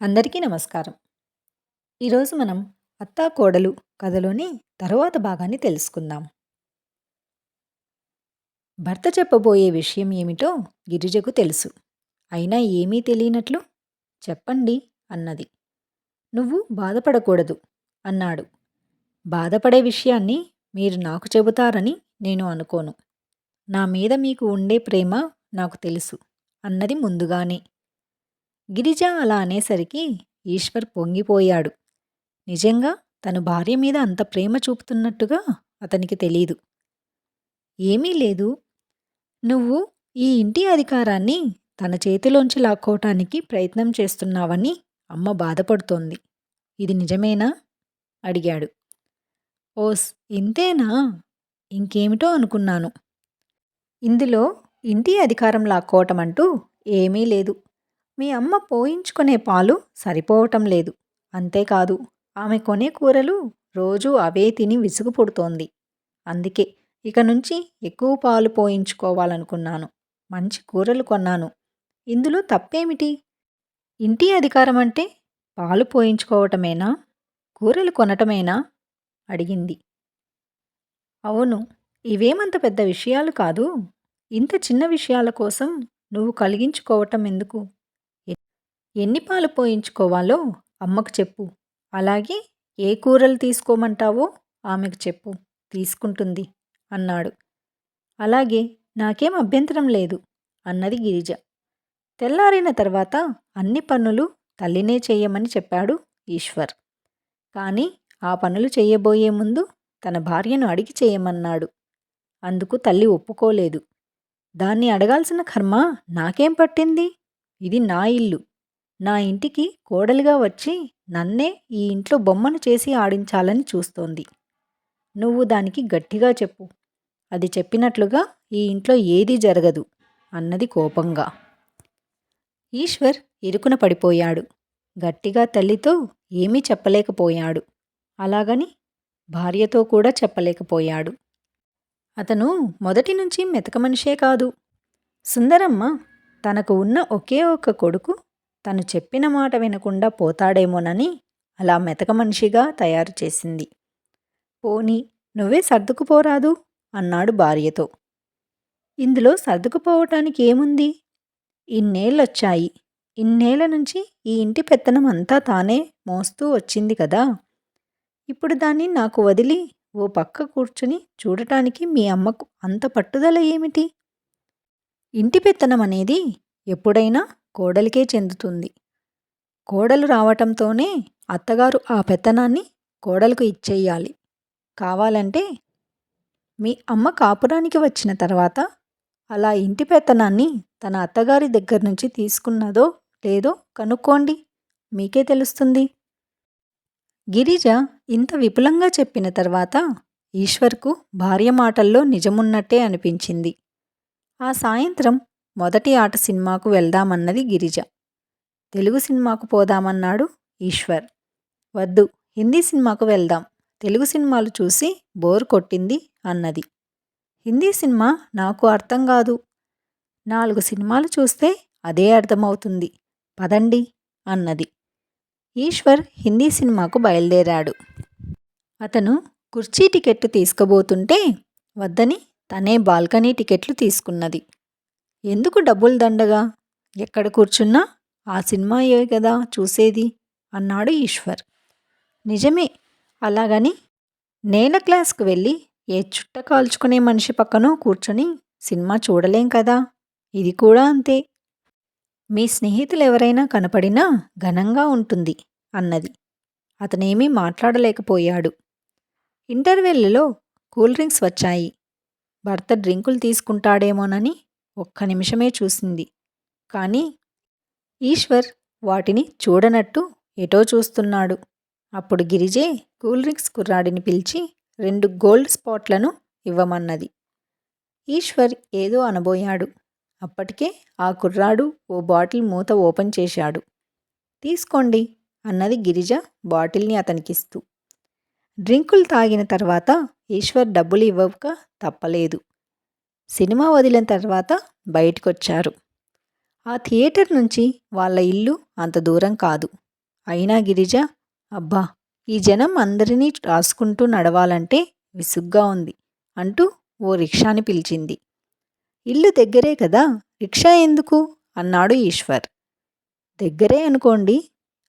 అందరికీ నమస్కారం. ఈరోజు మనం అత్తా కోడలు కథలోని తరువాత భాగాన్ని తెలుసుకుందాం. భర్త చెప్పబోయే విషయం ఏమిటో గిరిజకు తెలుసు. అయినా ఏమీ తెలియనట్లు? చెప్పండి అన్నది. నువ్వు బాధపడకూడదు అన్నాడు. బాధపడే విషయాన్ని మీరు నాకు చెబుతారని నేను అనుకోను. నా మీద మీకు ఉండే ప్రేమ నాకు తెలుసు అన్నది ముందుగానే. గిరిజ అలా అనేసరికి ఈశ్వర్ పొంగిపోయాడు. నిజంగా తను భార్య మీద అంత ప్రేమ చూపుతున్నట్టుగా అతనికి తెలీదు. ఏమీ లేదు. నువ్వు ఈ ఇంటి అధికారాన్ని తన చేతిలోంచి లాక్కోవటానికి ప్రయత్నం చేస్తున్నావని అమ్మ బాధపడుతోంది. ఇది నిజమేనా? అడిగాడు. ఓస్ ఇంతేనా? ఇంకేమిటో అనుకున్నాను. ఇందులో ఇంటి అధికారం లాక్కోవటం అంటూ ఏమీ లేదు. మీ అమ్మ పోయించుకునే పాలు సరిపోవటం లేదు. అంతేకాదు ఆమె కొనే కూరలు రోజూ అవే తిని విసుగు పుడుతోంది. అందుకే ఇక నుంచి ఎక్కువ పాలు పోయించుకోవాలనుకున్నాను. మంచి కూరలు కొన్నాను. ఇందులో తప్పేమిటి? ఇంటి అధికారం అంటే పాలు పోయించుకోవటమేనా? కూరలు కొనటమేనా? అడిగింది. అవును ఇవేమంత పెద్ద విషయాలు కాదు. ఇంత చిన్న విషయాల కోసం నువ్వు కలిగించుకోవటం ఎందుకు? ఎన్ని పాలు పోయించుకోవాలో అమ్మకు చెప్పు. అలాగే ఏ కూరలు తీసుకోమంటావో ఆమెకు చెప్పు. తీసుకుంటుంది అన్నాడు. అలాగే నాకేం అభ్యంతరం లేదు అన్నది గిరిజ. తెల్లారిన తర్వాత అన్ని పనులు తల్లినే చెయ్యమని చెప్పాడు ఈశ్వర్. కానీ ఆ పనులు చెయ్యబోయే ముందు తన భార్యను అడిగి చేయమన్నాడు. అందుకు తల్లి ఒప్పుకోలేదు. దాన్ని అడగాల్సిన కర్మ నాకేం పట్టింది? ఇది నా ఇల్లు. నా ఇంటికి కోడలిగా వచ్చి నన్నే ఈ ఇంట్లో బొమ్మను చేసి ఆడించాలని చూస్తోంది. నువ్వు దానికి గట్టిగా చెప్పు. అది చెప్పినట్లుగా ఈ ఇంట్లో ఏదీ జరగదు అన్నది కోపంగా. ఈశ్వర్ ఇరుకున పడిపోయాడు. గట్టిగా తల్లితో ఏమీ చెప్పలేకపోయాడు. అలాగని భార్యతో కూడా చెప్పలేకపోయాడు. అతను మొదటి నుంచి మెతక మనిషే కాదు. సుందరమ్మ తనకు ఉన్న ఒకే ఒక్క కొడుకు తను చెప్పిన మాట వినకుండా పోతాడేమోనని అలా మెతక మనిషిగా తయారు చేసింది. పోనీ నువ్వే సర్దుకుపోరాదు? అన్నాడు భార్యతో. ఇందులో సర్దుకుపోవటానికి ఏముంది? ఇన్నేళ్ళొచ్చాయి. ఇన్నేళ్ళ నుంచి ఈ ఇంటి పెత్తనం అంతా తానే మోస్తూ వచ్చింది కదా. ఇప్పుడు దాన్ని నాకు వదిలి ఓ పక్క కూర్చుని చూడటానికి మీ అమ్మకు అంత పట్టుదల ఏమిటి? ఇంటి పెత్తనం అనేది ఎప్పుడైనా కోడలికే చెందుతుంది. కోడలు రావటంతోనే అత్తగారు ఆ పెత్తనాన్ని కోడలకు ఇచ్చేయాలి. కావాలంటే మీ అమ్మ కాపురానికి వచ్చిన తర్వాత అలా ఇంటి పెత్తనాన్ని తన అత్తగారి దగ్గర నుంచి తీసుకున్నదో లేదో కనుక్కోండి. మీకే తెలుస్తుంది. గిరిజ ఇంత విపులంగా చెప్పిన తర్వాత ఈశ్వర్కు భార్య మాటల్లో నిజమున్నట్టే అనిపించింది. ఆ సాయంత్రం మొదటి ఆట సినిమాకు వెళ్దామన్నది గిరిజ. తెలుగు సినిమాకు పోదామన్నాడు ఈశ్వర్. వద్దు హిందీ సినిమాకు వెళ్దాం. తెలుగు సినిమాలు చూసి బోర్ కొట్టింది అన్నది. హిందీ సినిమా నాకు అర్థం కాదు. నాలుగు సినిమాలు చూస్తే అదే అర్థమవుతుంది. పదండి అన్నది. ఈశ్వర్ హిందీ సినిమాకు బయలుదేరాడు. అతను కుర్చీ టికెట్ తీసుకోబోతుంటే వద్దని తనే బాల్కనీ టికెట్లు తీసుకున్నది. ఎందుకు డబ్బులు దండగా? ఎక్కడ కూర్చున్నా ఆ సినిమాయే కదా చూసేది అన్నాడు ఈశ్వర్. నిజమే అలాగని నేల క్లాస్కు వెళ్ళి ఏ చుట్ట కాల్చుకునే మనిషి పక్కనో కూర్చొని సినిమా చూడలేం కదా ఇది కూడా అంతే. మీ స్నేహితులు ఎవరైనా కనపడినా ఘనంగా ఉంటుంది అన్నది. అతనేమీ మాట్లాడలేకపోయాడు. ఇంటర్వెల్లో కూల్ డ్రింక్స్ వచ్చాయి. భర్త డ్రింకులు తీసుకుంటాడేమోనని ఒక్క నిమిషమే చూసింది. కానీ ఈశ్వర్ వాటిని చూడనట్టు ఎటో చూస్తున్నాడు. అప్పుడు గిరిజే కూల్ డ్రింక్స్ కుర్రాడిని పిలిచి రెండు గోల్డ్ స్పాట్లను ఇవ్వమన్నది. ఈశ్వర్ ఏదో అనబోయాడు. అప్పటికే ఆ కుర్రాడు ఓ బాటిల్ మూత ఓపెన్ చేశాడు. తీసుకోండి అన్నది గిరిజ బాటిల్ని అతనికిస్తూ. డ్రింకులు తాగిన తర్వాత ఈశ్వర్ డబ్బులు ఇవ్వక తప్పలేదు. సినిమా వదిలిన తర్వాత బయటకొచ్చారు. ఆ థియేటర్ నుంచి వాళ్ళ ఇల్లు అంత దూరం కాదు. అయినా గిరిజ అబ్బా ఈ జనం అందరినీ రాసుకుంటూ నడవాలంటే విసుగ్గా ఉంది అంటూ ఓ రిక్షాని పిలిచింది. ఇల్లు దగ్గరే కదా రిక్షా ఎందుకు? అన్నాడు ఈశ్వర్. దగ్గరే అనుకోండి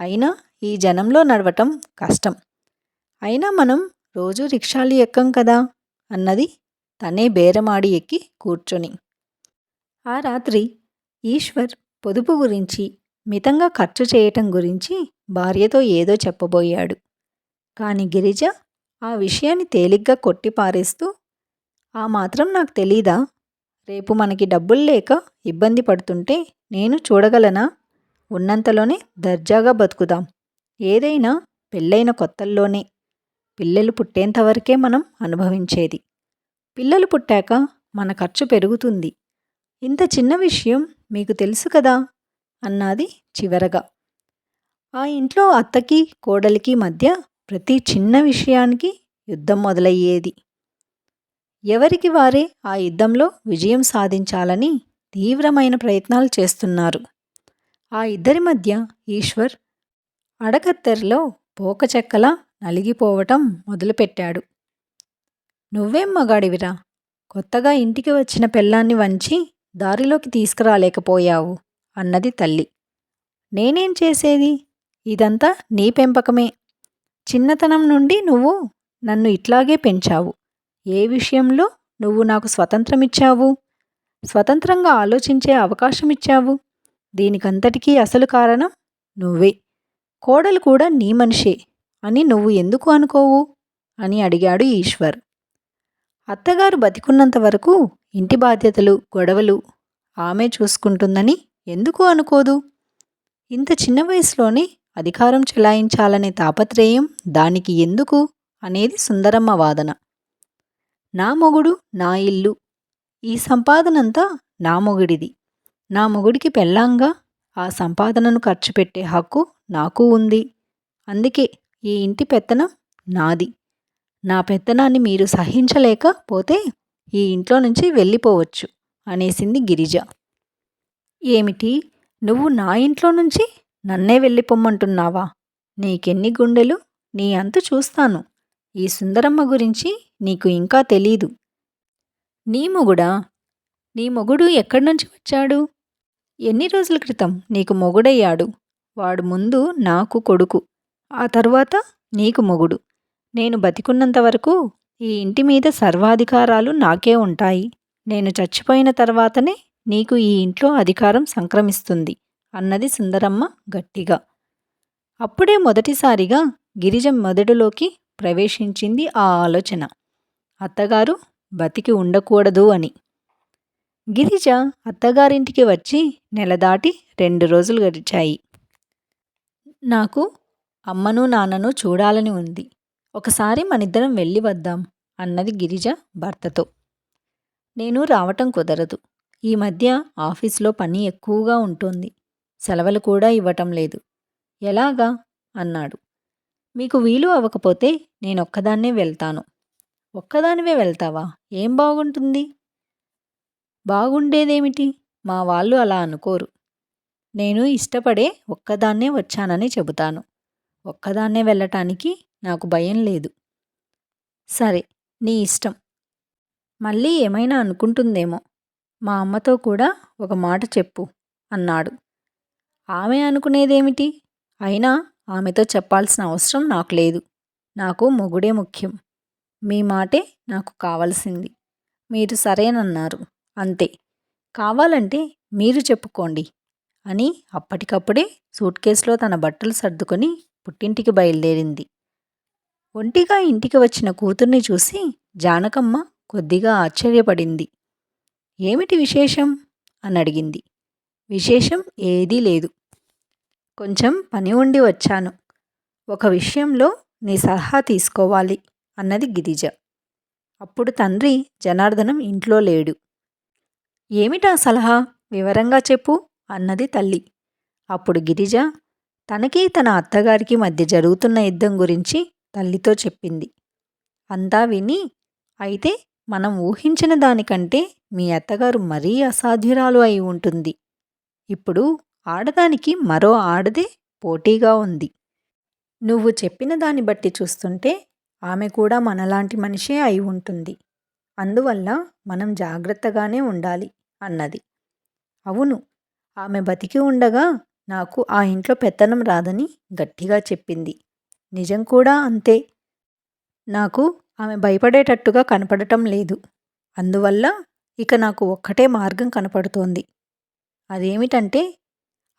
అయినా ఈ జనంలో నడవటం కష్టం. అయినా మనం రోజు రిక్షాలు ఎక్కం కదా అన్నది తనే బేరమాడి ఎక్కి కూర్చొని. ఆ రాత్రి ఈశ్వర్ పొదుపు గురించి మితంగా ఖర్చు చేయటం గురించి భార్యతో ఏదో చెప్పబోయాడు. కాని గిరిజ ఆ విషయాన్ని తేలిగ్గా కొట్టిపారేస్తూ ఆ మాత్రం నాకు తెలీదా? రేపు మనకి డబ్బులు లేక ఇబ్బంది పడుతుంటే నేను చూడగలనా? ఉన్నంతలోనే దర్జాగా బతుకుదాం. ఏదైనా పెళ్ళైన కొత్తల్లోనే. పిల్లలు పుట్టేంతవరకే మనం అనుభవించేది. పిల్లలు పుట్టాక మన ఖర్చు పెరుగుతుంది. ఇంత చిన్న విషయం మీకు తెలుసు కదా? అన్నది చివరగా. ఆ ఇంట్లో అత్తకి కోడలికి మధ్య ప్రతి చిన్న విషయానికి యుద్ధం మొదలయ్యేది. ఎవరికి వారే ఆ యుద్ధంలో విజయం సాధించాలని తీవ్రమైన ప్రయత్నాలు చేస్తున్నారు. ఆ ఇద్దరి మధ్య ఈశ్వర్ అడకత్తెరలో పోకచెక్కలా నలిగిపోవటం మొదలుపెట్టాడు. నువ్వేం మగాడివిరా? కొత్తగా ఇంటికి వచ్చిన పెళ్ళాన్ని వంచి దారిలోకి తీసుకురాలేకపోయావు అన్నది తల్లి. నేనేం చేసేది? ఇదంతా నీ పెంపకమే. చిన్నతనం నుండి నువ్వు నన్ను ఇట్లాగే పెంచావు. ఏ విషయంలో నువ్వు నాకు స్వతంత్రం ఇచ్చావు స్వతంత్రంగా ఆలోచించే అవకాశం ఇచ్చావు దీనికంతటికీ అసలు కారణం నువ్వే. కోడలు కూడా నీ మనిషే అని నువ్వు ఎందుకు అనుకోవు? అని అడిగాడు ఈశ్వర్. అత్తగారు బతికున్నంత వరకు ఇంటి బాధ్యతలు గొడవలు ఆమె చూసుకుంటుందని ఎందుకు అనుకోదు? ఇంత చిన్న వయసులోనే అధికారం చెలాయించాలనే తాపత్రయం దానికి ఎందుకు అనేది సుందరమ్మ వాదన. నా మొగుడు నా ఇల్లు ఈ సంపాదనంతా నా మొగుడిది. నా మొగుడికి పెళ్ళాంగా ఆ సంపాదనను ఖర్చు పెట్టే హక్కు నాకు ఉంది. అందుకే ఈ ఇంటి పెత్తనం నాది. నా పెత్తనాన్ని మీరు సహించలేకపోతే ఈ ఇంట్లో నుంచి వెళ్ళిపోవచ్చు అనేసింది గిరిజ. ఏమిటి? నువ్వు నా ఇంట్లో నుంచి నన్నే వెళ్ళిపోమ్మంటున్నావా? నీకెన్ని గుండెలు? నీ అంతు చూస్తాను. ఈ సుందరమ్మ గురించి నీకు ఇంకా తెలీదు. నీ మొగుడా? నీ మొగుడు ఎక్కడి నుంచి వచ్చాడు? ఎన్ని రోజుల క్రితం నీకు మొగుడయ్యాడు? వాడు ముందు నాకు కొడుకు ఆ తర్వాత నీకు మొగుడు. నేను బతికున్నంత వరకు ఈ ఇంటి మీద సర్వాధికారాలు నాకే ఉంటాయి. నేను చచ్చిపోయిన తర్వాతనే నీకు ఈ ఇంట్లో అధికారం సంక్రమిస్తుంది అన్నది సుందరమ్మ గట్టిగా. అప్పుడే మొదటిసారిగా గిరిజ మొదటిలోకి ప్రవేశించింది ఆ ఆలోచన. అత్తగారు బతికి ఉండకూడదు అని. గిరిజ అత్తగారింటికి వచ్చి నెల దాటి రెండు రోజులు గడిచాయి. నాకు అమ్మను నాన్నను చూడాలని ఉంది. ఒకసారి మనిద్దరం వెళ్ళి వద్దాం అన్నది గిరిజ భర్తతో. నేను రావటం కుదరదు. ఈ మధ్య ఆఫీస్లో పని ఎక్కువగా ఉంటుంది. సెలవులు కూడా ఇవ్వటం లేదు. ఎలాగా? అన్నాడు. మీకు వీలు అవ్వకపోతే నేనొక్కదాన్నే వెళ్తాను. ఒక్కదానివే వెళ్తావా? ఏం బాగుంటుంది? బాగుండేదేమిటి? మా వాళ్ళు అలా అనుకోరు. నేను ఇష్టపడే ఒక్కదాన్నే వచ్చానని చెబుతాను. ఒక్కదాన్నే వెళ్ళటానికి నాకు భయం లేదు. సరే నీ ఇష్టం. మళ్ళీ ఏమైనా అనుకుంటుందేమో. మా అమ్మతో కూడా ఒక మాట చెప్పు అన్నాడు. ఆమె అనుకునేదేమిటి? అయినా ఆమెతో చెప్పాల్సిన అవసరం నాకు లేదు. నాకు మొగుడే ముఖ్యం. మీ మాటే నాకు కావలసింది. మీరు సరేనన్నారు. అంతే. కావాలంటే మీరు చెప్పుకోండి అని అప్పటికప్పుడే సూట్ కేసులో తన బట్టలు సర్దుకొని పుట్టింటికి బయలుదేరింది. ఒంటిగా ఇంటికి వచ్చిన కూతుర్ని చూసి జానకమ్మ కొద్దిగా ఆశ్చర్యపడింది. ఏమిటి విశేషం? అని అడిగింది. విశేషం ఏదీ లేదు. కొంచెం పని ఉండి వచ్చాను. ఒక విషయంలో నీ సలహా తీసుకోవాలి అన్నది గిరిజ. అప్పుడు తండ్రి జనార్దనం ఇంట్లో లేడు. ఏమిటా సలహా? వివరంగా చెప్పు అన్నది తల్లి. అప్పుడు గిరిజ తనకి తన అత్తగారికి మధ్య జరుగుతున్న యుద్ధం గురించి తల్లితో చెప్పింది. అంతా విని అయితే మనం ఊహించిన దానికంటే మీ అత్తగారు మరీ అసాధ్యురాలు అయి ఉంటుంది. ఇప్పుడు ఆడదానికి మరో ఆడదే పోటీగా ఉంది. నువ్వు చెప్పిన దాన్ని బట్టి చూస్తుంటే ఆమె కూడా మనలాంటి మనిషే అయి ఉంటుంది. అందువల్ల మనం జాగ్రత్తగానే ఉండాలి అన్నది. అవును ఆమె బతికి ఉండగా నాకు ఆ ఇంట్లో పెత్తనం రాదని గట్టిగా చెప్పింది. నిజం కూడా అంతే. నాకు ఆమె భయపడేటట్టుగా కనపడటం లేదు. అందువల్ల ఇక నాకు ఒక్కటే మార్గం కనపడుతోంది. అదేమిటంటే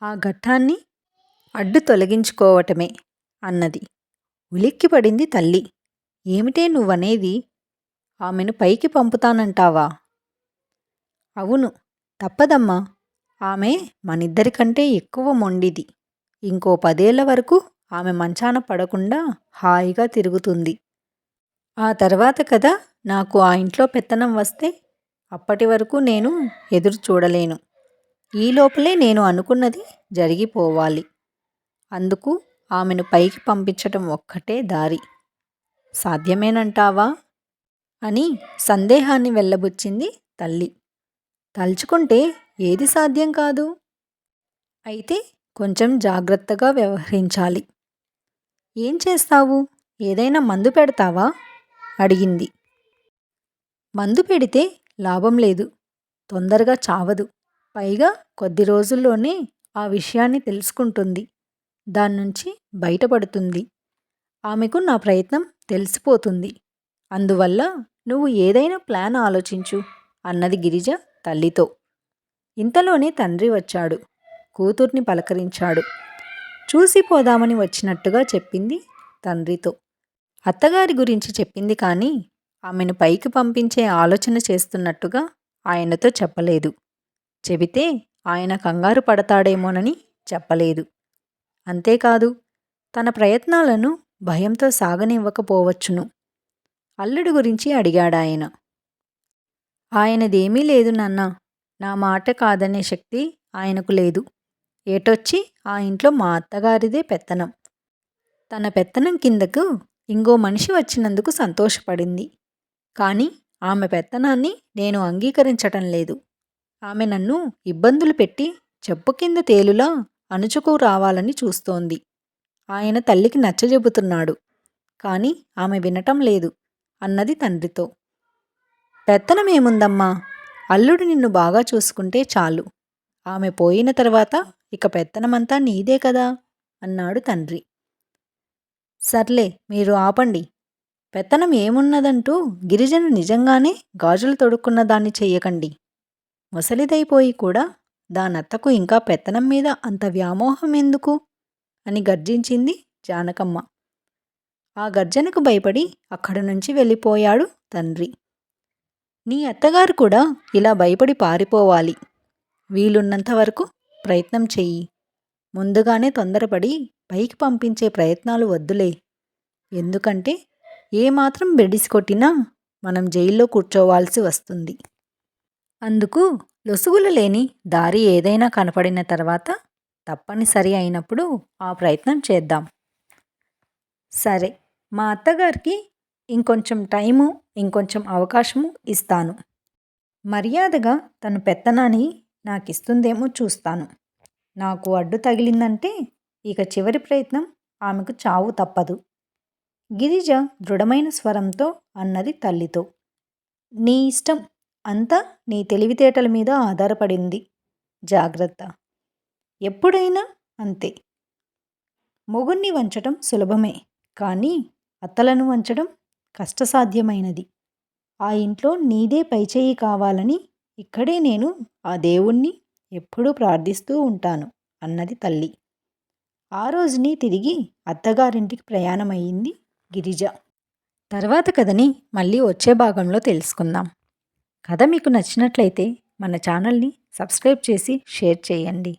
ఆ ఘట్టాన్ని అడ్డు తొలగించుకోవటమే అన్నది. ఉలిక్కిపడింది తల్లి. ఏమిటే నువ్వనేది? ఆమెను పైకి పంపుతానంటావా? అవును తప్పదమ్మా. ఆమె మనిద్దరికంటే ఎక్కువ మొండిది. ఇంకో పదేళ్ళ వరకు ఆమె మంచాన పడకుండా హాయిగా తిరుగుతుంది. ఆ తర్వాత కదా నాకు ఆ ఇంట్లో పెత్తనం వస్తే అప్పటి వరకు నేను ఎదురు చూడలేను. ఈ లోపలే నేను అనుకున్నది జరిగిపోవాలి. అందుకు ఆమెను పైకి పంపించటం ఒక్కటే దారి. సాధ్యమేనంటావా? అని సందేహాన్ని వెళ్ళబుచ్చింది తల్లి. తలుచుకుంటే ఏది సాధ్యం కాదు? అయితే కొంచెం జాగ్రత్తగా వ్యవహరించాలి. ఏం చేస్తావు? ఏదైనా మందు పెడతావా? అడిగింది. మందు పెడితే లాభం లేదు. తొందరగా చావదు. పైగా కొద్ది రోజుల్లోనే ఆ విషయాన్ని తెలుసుకుంటుంది. దాన్నుంచి బయటపడుతుంది. ఆమెకు నా ప్రయత్నం తెలిసిపోతుంది. అందువల్ల నువ్వు ఏదైనా ప్లాన్ ఆలోచించు అన్నది గిరిజ తల్లితో. ఇంతలోనే తండ్రి వచ్చాడు. కూతుర్ని పలకరించాడు. చూసిపోదామని వచ్చినట్టుగా చెప్పింది తండ్రితో. అత్తగారి గురించి చెప్పింది కానీ ఆమెను పైకి పంపించే ఆలోచన చేస్తున్నట్టుగా ఆయనతో చెప్పలేదు. చెబితే ఆయన కంగారు పడతాడేమోనని చెప్పలేదు. అంతేకాదు తన ప్రయత్నాలను భయంతో సాగనివ్వకపోవచ్చును. అల్లుడు గురించి అడిగాడాయన. ఆయనదేమీ లేదు నాన్న నా మాట కాదనే శక్తి ఆయనకు లేదు. ఏటొచ్చి ఆ ఇంట్లో మా అత్తగారిదే పెత్తనం. తన పెత్తనం కిందకు ఇంకో మనిషి వచ్చినందుకు సంతోషపడింది. కానీ ఆమె పెత్తనాన్ని నేను అంగీకరించటం లేదు. ఆమె నన్ను ఇబ్బందులు పెట్టి చెప్పు కింద తేలులా అణుచుకు రావాలని చూస్తోంది. ఆయన తల్లికి నచ్చజెబుతున్నాడు. కానీ ఆమె వినటం లేదు అన్నది తండ్రితో. పెత్తనమేముందమ్మా అల్లుడు నిన్ను బాగా చూసుకుంటే చాలు. ఆమె పోయిన తర్వాత ఇక పెత్తనమంతా నీదే కదా అన్నాడు తండ్రి. సర్లే మీరు ఆపండి. పెత్తనం ఏమున్నదంటూ గిరిజను నిజంగానే గాజులు తొడుక్కున్న దాన్ని చెయ్యకండి. ముసలిదైపోయి కూడా దానత్తకు ఇంకా పెత్తనం మీద అంత వ్యామోహం ఎందుకు? అని గర్జించింది జానకమ్మ. ఆ గర్జనకు భయపడి అక్కడి నుంచి వెళ్ళిపోయాడు తండ్రి. నీ అత్తగారు కూడా ఇలా భయపడి పారిపోవాలి. వీలున్నంత వరకు ప్రయత్నం చెయ్యి. ముందుగానే తొందరపడి పైకి పంపించే ప్రయత్నాలు వద్దులే. ఎందుకంటే ఏమాత్రం బెడిసి కొట్టినా మనం జైల్లో కూర్చోవాల్సి వస్తుంది. అందుకు లొసుగులు లేని దారి ఏదైనా కనపడిన తర్వాత తప్పనిసరి అయినప్పుడు ఆ ప్రయత్నం చేద్దాం. సరే మా అత్తగారికి ఇంకొంచెం టైము ఇంకొంచెం అవకాశము ఇస్తాను. మర్యాదగా తను పెత్తనాన్ని నాకు ఇస్తుందేమో చూస్తాను. నాకు అడ్డు తగిలిందంటే ఇక చివరి ప్రయత్నం ఆమెకు చావు తప్పదు. గిరిజ దృఢమైన స్వరంతో అన్నది తల్లితో. నీ ఇష్టం అంతా నీ తెలివితేటల మీద ఆధారపడింది. జాగ్రత్త. ఎప్పుడైనా అంతే. మొగుణ్ణి వంచటం సులభమే కానీ అత్తలను వంచడం కష్టసాధ్యమైనది. ఆ ఇంట్లో నీదే పైచేయి కావాలని ఇక్కడే నేను ఆ దేవుణ్ణి ఎప్పుడూ ప్రార్థిస్తూ ఉంటాను అన్నది తల్లి. ఆ రోజుని తిరిగి అత్తగారింటికి ప్రయాణమయ్యింది గిరిజ. తర్వాత కథని మళ్ళీ వచ్చే భాగంలో తెలుసుకుందాం. కథ మీకు నచ్చినట్లయితే మన ఛానల్ని సబ్స్క్రైబ్ చేసి షేర్ చేయండి.